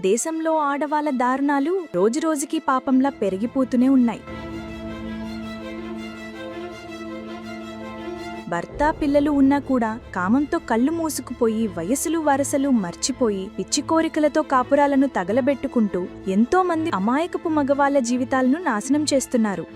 దేశంలో ఆడవాళ్ళ దారుణాలు రోజురోజుకి పాపంలా పెరిగిపోతూనే ఉన్నాయి. భర్త పిల్లలు ఉన్నా కూడా కామంతో కళ్ళు మూసుకుపోయి వయసులు వరసలు మర్చిపోయి పిచ్చి కోరికలతో కాపురాలను తగలబెట్టుకుంటూ ఎంతో మంది అమాయకపు మగవాళ్ళ జీవితాలను నాశనం చేస్తున్నారు.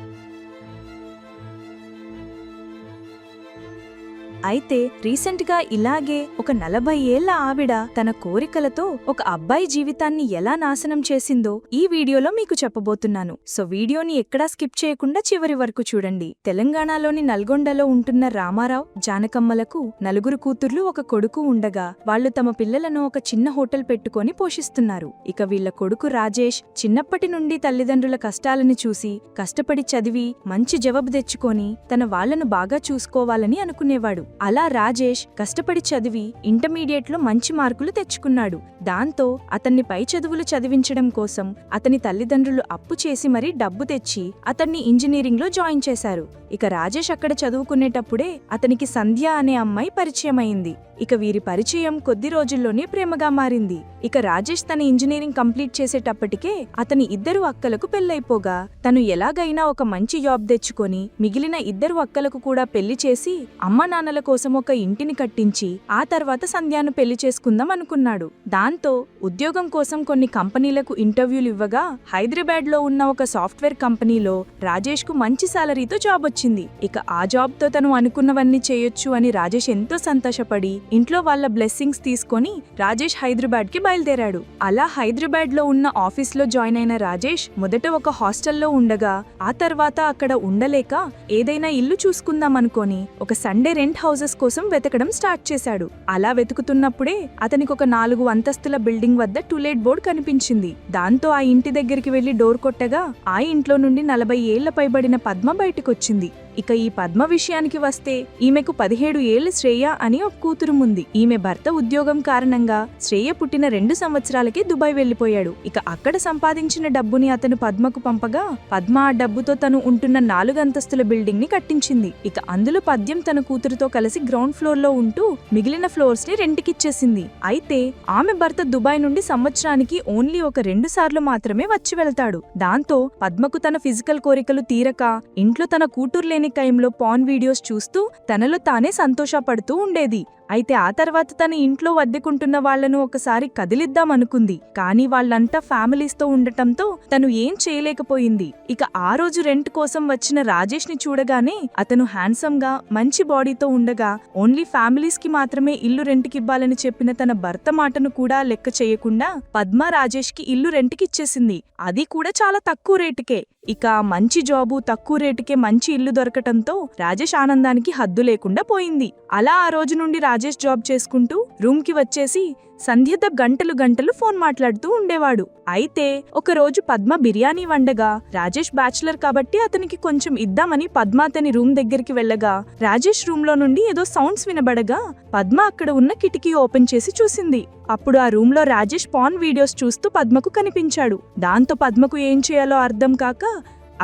అయితే రీసెంట్గా ఇలాగే ఒక నలభై ఏళ్ళ ఆవిడ తన కోరికలతో ఒక అబ్బాయి జీవితాన్ని ఎలా నాశనం చేసిందో ఈ వీడియోలో మీకు చెప్పబోతున్నాను. సో వీడియోని ఎక్కడా స్కిప్ చేయకుండా చివరి వరకు చూడండి. తెలంగాణలోని నల్గొండలో ఉంటున్న రామారావు జానకమ్మలకు నలుగురు కూతుర్లు ఒక కొడుకు ఉండగా వాళ్ళు తమ పిల్లలను ఒక చిన్న హోటల్ పెట్టుకొని పోషిస్తున్నారు. ఇక వీళ్ళ కొడుకు రాజేష్ చిన్నప్పటి నుండి తల్లిదండ్రుల కష్టాలను చూసి కష్టపడి చదివి మంచి జవాబు తెచ్చుకొని తన వాళ్ళను బాగా చూసుకోవాలని అనుకునేవాడు. అలా రాజేష్ కష్టపడి చదివి ఇంటర్మీడియట్లో మంచి మార్కులు తెచ్చుకున్నాడు. దాంతో అతన్ని పై చదువులు చదివించడం కోసం అతని తల్లిదండ్రులు అప్పు చేసి మరీ డబ్బు తెచ్చి అతన్ని ఇంజనీరింగ్లో జాయిన్ చేశారు. ఇక రాజేష్ అక్కడ చదువుకునేటప్పుడే అతనికి సంధ్య అనే అమ్మాయి పరిచయమైంది. ఇక వీరి పరిచయం కొద్ది రోజుల్లోనే ప్రేమగా మారింది. ఇక రాజేష్ తన ఇంజనీరింగ్ కంప్లీట్ చేసేటప్పటికే అతని ఇద్దరు అక్కలకు పెళ్ళైపోగా తను ఎలాగైనా ఒక మంచి జాబ్ తెచ్చుకొని మిగిలిన ఇద్దరు అక్కలకు కూడా పెళ్ళి చేసి అమ్మ నాన్నలకు కోసం ఒక ఇంటిని కట్టించి ఆ తర్వాత సంధ్యాను పెళ్ళి చేసుకుందాం అనుకున్నాడు. దాంతో ఉద్యోగం కోసం కొన్ని కంపెనీలకు ఇంటర్వ్యూలు ఇవ్వగా హైదరాబాద్లో ఉన్న ఒక సాఫ్ట్వేర్ కంపెనీలో రాజేష్కు మంచి సాలరీతో జాబ్ వచ్చింది. ఇక ఆ జాబ్తో తను అనుకున్నవన్నీ చేయొచ్చు అని రాజేష్ ఎంతో సంతోషపడి ఇంట్లో వాళ్ళ బ్లెస్సింగ్స్ తీసుకొని రాజేష్ హైదరాబాద్కి బయలుదేరాడు. అలా హైదరాబాద్లో ఉన్న ఆఫీస్లో జాయిన్ అయిన రాజేష్ మొదట ఒక హాస్టల్లో ఉండగా ఆ తర్వాత అక్కడ ఉండలేక ఏదైనా ఇల్లు చూసుకుందాం అనుకొని ఒక సండే రెంట్ హౌస్ హౌసెస్ కోసం వెతకడం స్టార్ట్ చేశాడు. అలా వెతుకుతున్నప్పుడే అతనికి ఒక నాలుగు అంతస్తుల బిల్డింగ్ వద్ద టులేట్ బోర్డ్ కనిపించింది. దాంతో ఆ ఇంటి దగ్గరికి వెళ్ళి డోర్ కొట్టగా ఆ ఇంట్లో నుండి నలభై ఏళ్ళ పైబడిన పద్మ బయటకొచ్చింది. ఇక ఈ పద్మ విషయానికి వస్తే ఈమెకు పదిహేడు ఏళ్ళ శ్రేయ అని ఒక కూతురు ఉంది. ఈమె భర్త ఉద్యోగం కారణంగా శ్రేయ పుట్టిన రెండు సంవత్సరాలకే దుబాయ్ వెళ్ళిపోయాడు ఇక అక్కడ సంపాదించిన డబ్బుని అతను పద్మకు పంపగా పద్మ ఆ డబ్బుతో తను ఉంటున్న నాలుగంతస్తుల బిల్డింగ్ని కట్టించింది. ఇక అందులో పద్యం తన కూతురుతో కలిసి గ్రౌండ్ ఫ్లోర్లో ఉంటూ మిగిలిన ఫ్లోర్స్ని రెంట్కిచ్చేసింది. అయితే ఆమె భర్త దుబాయ్ నుండి సంవత్సరానికి ఓన్లీ ఒక రెండు సార్లు మాత్రమే వచ్చి వెళ్తాడు. దాంతో పద్మకు తన ఫిజికల్ కోరికలు తీరక ఇంట్లో తన కూతురు లేని టైంలో పాన్ వీడియోస్ చూస్తూ తనలో తానే సంతోషపడుతూ ఉండేది. అయితే ఆ తర్వాత తన ఇంట్లో వద్దెకుంటున్న వాళ్ళను ఒకసారి కదిలిద్దామనుకుంది కానీ వాళ్ళంతా ఫ్యామిలీస్తో ఉండటంతో తను ఏం చేయలేకపోయింది. ఇక ఆ రోజు రెంట్ కోసం వచ్చిన రాజేష్ని చూడగానే అతను హ్యాండ్సమ్గా మంచి బాడీతో ఉండగా ఓన్లీ ఫ్యామిలీస్కి మాత్రమే ఇల్లు రెంట్కివ్వాలని చెప్పిన తన భర్త మాటను కూడా లెక్క చేయకుండా పద్మ రాజేష్కి ఇల్లు రెంట్కిచ్చేసింది. అది కూడా చాలా తక్కువ రేటుకే. ఇక మంచి జాబు తక్కువ రేటుకే మంచి ఇల్లు దొరకటంతో రాజేష్ ఆనందానికి హద్దు లేకుండా పోయింది. అలా ఆ రోజు నుండి రాజేష్ రాజేష్ జాబ్ చేసుకుంటూ రూమ్కి వచ్చేసి సంధ్యత గంటలు గంటలు ఫోన్ మాట్లాడుతూ ఉండేవాడు. అయితే ఒకరోజు పద్మ బిర్యానీ వండగా రాజేష్ బ్యాచులర్ కాబట్టి అతనికి కొంచెం ఇద్దామని పద్మ అతని రూమ్ దగ్గరికి వెళ్ళగా రాజేష్ రూమ్లో నుండి ఏదో సౌండ్స్ వినబడగా పద్మ అక్కడ ఉన్న కిటికీ ఓపెన్ చేసి చూసింది. అప్పుడు ఆ రూమ్లో రాజేష్ పాన్ వీడియోస్ చూస్తూ పద్మకు కనిపించాడు. దాంతో పద్మకు ఏం చేయాలో అర్థం కాక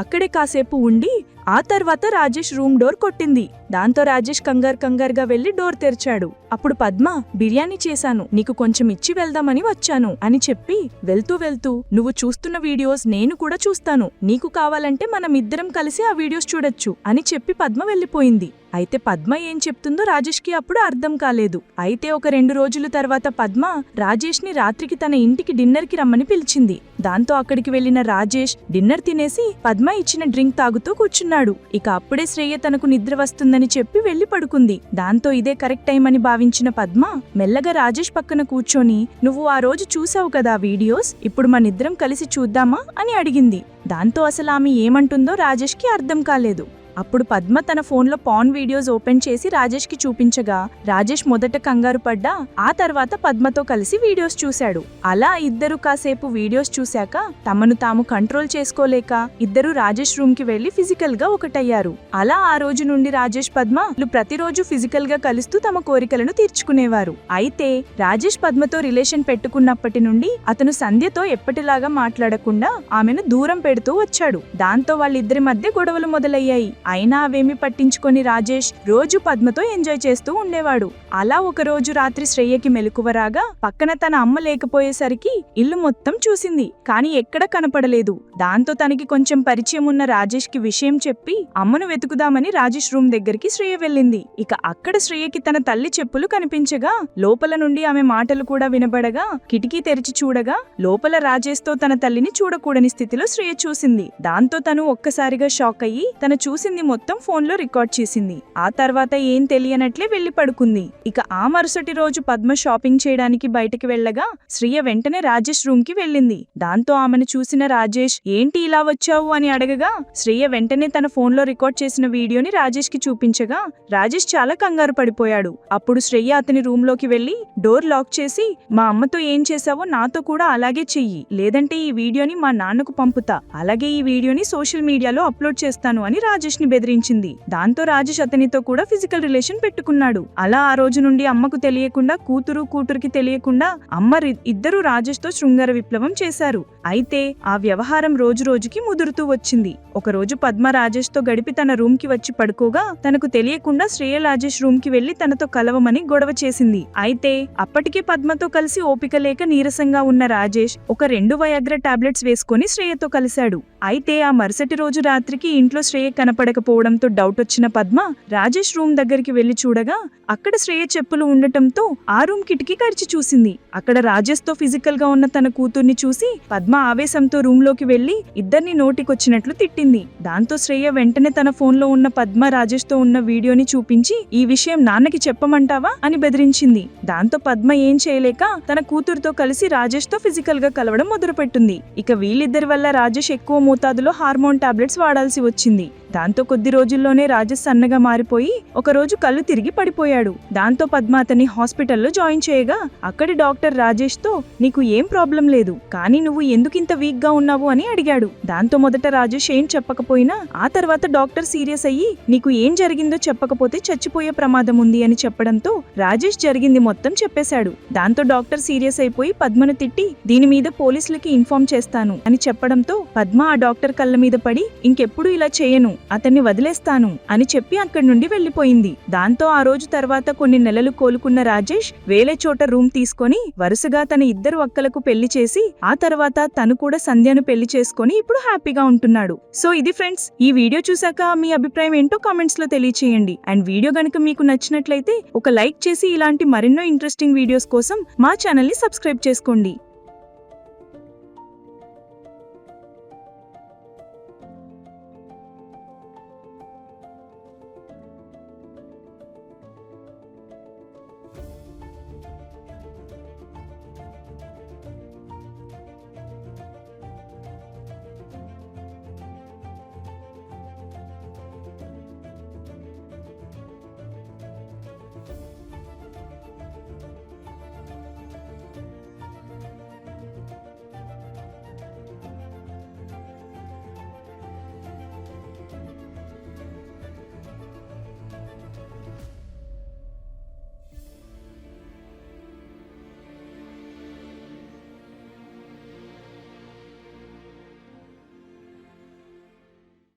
అక్కడే కాసేపు ఉండి ఆ తర్వాత రాజేష్ రూమ్ డోర్ కొట్టింది. దాంతో రాజేష్ కంగారు కంగారుగా వెళ్ళి డోర్ తెరిచాడు. అప్పుడు పద్మ బిర్యానీ చేశాను. నీకు కొంచెం ఇచ్చి వెళ్దామని వచ్చాను అని చెప్పి వెళ్తూ వెళ్తూ నువ్వు చూస్తున్న వీడియోస్ నేను కూడా చూస్తాను. నీకు కావాలంటే మనం ఇద్దరం కలిసి ఆ వీడియోస్ చూడొచ్చు అని చెప్పి పద్మ వెళ్ళిపోయింది అయితే పద్మ ఏం చెప్తుందో రాజేష్కి అప్పుడు అర్థం కాలేదు. అయితే ఒక రెండు రోజుల తర్వాత పద్మ రాజేష్ని రాత్రికి తన ఇంటికి డిన్నర్కి రమ్మని పిలిచింది. దాంతో అక్కడికి వెళ్ళిన రాజేష్ డిన్నర్ తినేసి పద్మ ఇచ్చిన డ్రింక్ తాగుతూ కూర్చున్నాడు. ఇక అప్పుడే శ్రేయ తనకు నిద్ర వస్తుందని చెప్పి వెళ్ళి పడుకుంది. దాంతో ఇదే కరెక్ట్ టైం అని భావించిన పద్మ మెల్లగా రాజేష్ పక్కన కూర్చొని నువ్వు ఆ రోజు చూసావు కదా వీడియోస్? ఇప్పుడు మనిద్దరం కలిసి చూద్దామా? అని అడిగింది. దాంతో అసలు ఆమె ఏమంటుందో రాజేష్కి అర్థం కాలేదు. అప్పుడు పద్మ తన ఫోన్లో పాన్ వీడియోస్ ఓపెన్ చేసి రాజేష్కి చూపించగా రాజేష్ మొదట కంగారు పడ్డా ఆ తర్వాత పద్మతో కలిసి వీడియోస్ చూశాడు. అలా ఇద్దరు కాసేపు వీడియోస్ చూశాక తమను తాము కంట్రోల్ చేసుకోలేక ఇద్దరు రాజేష్ రూమ్కి వెళ్ళి ఫిజికల్గా ఒకటయ్యారు. అలా ఆ రోజు నుండి రాజేష్ పద్మ ప్రతిరోజు ఫిజికల్గా కలుస్తూ తమ కోరికలను తీర్చుకునేవారు. అయితే రాజేష్ పద్మతో రిలేషన్ పెట్టుకున్నప్పటి నుండి అతను సంధ్యతో ఎప్పటిలాగా మాట్లాడకుండా ఆమెను దూరం పెడుతూ వచ్చాడు. దాంతో వాళ్ళిద్దరి మధ్య గొడవలు మొదలయ్యాయి. అయినా అవేమి పట్టించుకొని రాజేష్ రోజు పద్మతో ఎంజాయ్ చేస్తూ ఉండేవాడు. అలా ఒక రోజు రాత్రి శ్రేయకి మెలకువ రాగా పక్కన తన అమ్మ లేకపోయేసరికి ఇల్లు మొత్తం చూసింది. కాని ఎక్కడ కనపడలేదు. దాంతో తనకి కొంచెం పరిచయం ఉన్న రాజేష్కి విషయం చెప్పి అమ్మను వెతుకుదామని రాజేష్ రూమ్ దగ్గరికి శ్రేయ వెళ్ళింది. ఇక అక్కడ శ్రేయకి తన తల్లి చెప్పులు కనిపించగా లోపల నుండి ఆమె మాటలు కూడా వినబడగా కిటికీ తెరిచి చూడగా లోపల రాజేష్తో తన తల్లిని చూడకూడని స్థితిలో శ్రేయ చూసింది. దాంతో తను ఒక్కసారిగా షాక్ అయ్యి తన చూసింది మొత్తం ఫోన్లో రికార్డ్ చేసింది. ఆ తర్వాత ఏం తెలియనట్లే వెళ్ళి పడుకుంది. ఇక ఆ మరుసటి రోజు పద్మ షాపింగ్ చేయడానికి బయటకి వెళ్ళగా శ్రియ వెంటనే రాజేష్ రూమ్కి వెళ్ళింది. దాంతో ఆమెను చూసిన రాజేష్ ఏంటి ఇలా వచ్చావు? అని అడగగా శ్రియ వెంటనే తన ఫోన్లో రికార్డ్ చేసిన వీడియోని రాజేష్కి చూపించగా రాజేష్ చాలా కంగారు పడిపోయాడు. అప్పుడు శ్రేయ అతని రూమ్లోకి వెళ్ళి డోర్ లాక్ చేసి మా అమ్మతో ఏం చేశావో నాతో కూడా అలాగే చెయ్యి. లేదంటే ఈ వీడియోని మా నాన్నకు పంపుతా. అలాగే ఈ వీడియోని సోషల్ మీడియాలో అప్లోడ్ చేస్తాను అని రాజేష్ ని బెదిరించింది. దాంతో రాజేష్ అతనితో కూడా ఫిజికల్ రిలేషన్ పెట్టుకున్నాడు. అలా ఆ రోజు నుండి అమ్మకు తెలియకుండా కూతురు కూతురికి తెలియకుండా అమ్మ ఇద్దరు ఇద్దరూ రాజేష్తో శృంగార విప్లవం చేశారు. అయితే ఆ వ్యవహారం రోజు రోజుకి ముదురుతూ వచ్చింది. ఒక రోజు పద్మ రాజేష్తో గడిపి తన రూమ్కి వచ్చి పడుకోగా తనకు తెలియకుండా శ్రేయ రాజేష్ రూమ్కి వెళ్ళి తనతో కలవమని గొడవ చేసింది. అయితే అప్పటికే పద్మతో కలిసి ఓపిక లేక నీరసంగా ఉన్న రాజేష్ ఒక రెండు వయాగ్ర టాబ్లెట్స్ వేసుకొని శ్రేయతో కలిశాడు. అయితే ఆ మరుసటి రోజు రాత్రికి ఇంట్లో శ్రేయ కనపడకపోవడంతో డౌట్ వచ్చిన పద్మ రాజేష్ రూమ్ దగ్గరికి వెళ్ళి చూడగా అక్కడ శ్రేయ చెప్పులు ఉండటంతో ఆ రూమ్ కిటికీ కరిచి చూసింది. అక్కడ రాజేష్తో ఫిజికల్గా ఉన్న తన కూతుర్ని చూసి పద్మ ఆవేశంతో రూమ్లోకి వెళ్ళి ఇద్దరిని నోటికొచ్చినట్లు తిట్టింది. దాంతో శ్రేయ వెంటనే తన ఫోన్లో ఉన్న పద్మ రాజేష్తో ఉన్న వీడియోని చూపించి ఈ విషయం నాన్నకి చెప్పమంటావా? అని బెదిరించింది. దాంతో పద్మ ఏం చేయలేక తన కూతురుతో కలిసి రాజేష్తో ఫిజికల్గా కలవడం మొదలుపెట్టింది. ఇక వీళ్ళిద్దరి వల్ల రాజేష్ ఎక్కువ మోతాదులో హార్మోన్ టాబ్లెట్స్ వాడాల్సి వచ్చింది. దాంతో కొద్ది రోజుల్లోనే రాజేష్ సన్నగా మారిపోయి ఒకరోజు కళ్ళు తిరిగి పడిపోయాడు. దాంతో పద్మ అతన్ని హాస్పిటల్లో జాయిన్ చేయగా అక్కడి డాక్టర్ రాజేష్తో నీకు ఏం ప్రాబ్లం లేదు కానీ నువ్వు ఎందుకింత వీక్గా ఉన్నావు? అని అడిగాడు. దాంతో మొదట రాజేష్ ఏం చెప్పకపోయినా ఆ తర్వాత డాక్టర్ సీరియస్ అయ్యి నీకు ఏం జరిగిందో చెప్పకపోతే చచ్చిపోయే ప్రమాదం ఉంది అని చెప్పడంతో రాజేష్ జరిగింది మొత్తం చెప్పేశాడు. దాంతో డాక్టర్ సీరియస్ అయిపోయి పద్మను తిట్టి దీని మీద పోలీసులకి ఇన్ఫార్మ్ చేస్తాను అని చెప్పడంతో పద్మ ఆ డాక్టర్ కళ్ళ మీద పడి ఇంకెప్పుడు ఇలా చేయను అతన్ని వదిలేస్తాను అని చెప్పి అక్కడి నుండి వెళ్ళిపోయింది దాంతో ఆ రోజు తర్వాత కొన్ని నెలలు కోలుకున్న రాజేష్ వేలే చోట రూమ్ తీసుకొని వరుసగా తన ఇద్దరు అక్కలకు పెళ్ళి చేసి ఆ తర్వాత తను కూడా సంధ్యను పెళ్ళి చేసుకుని ఇప్పుడు హ్యాపీగా ఉంటున్నాడు. సో ఇది ఫ్రెండ్స్ ఈ వీడియో చూసాక మీ అభిప్రాయం ఏంటో కామెంట్స్లో తెలియచేయండి. అండ్ వీడియో గనుక మీకు నచ్చినట్లయితే ఒక లైక్ చేసి ఇలాంటి మరెన్నో ఇంట్రెస్టింగ్ వీడియోస్ కోసం మా ఛానల్ని సబ్స్క్రైబ్ చేసుకోండి.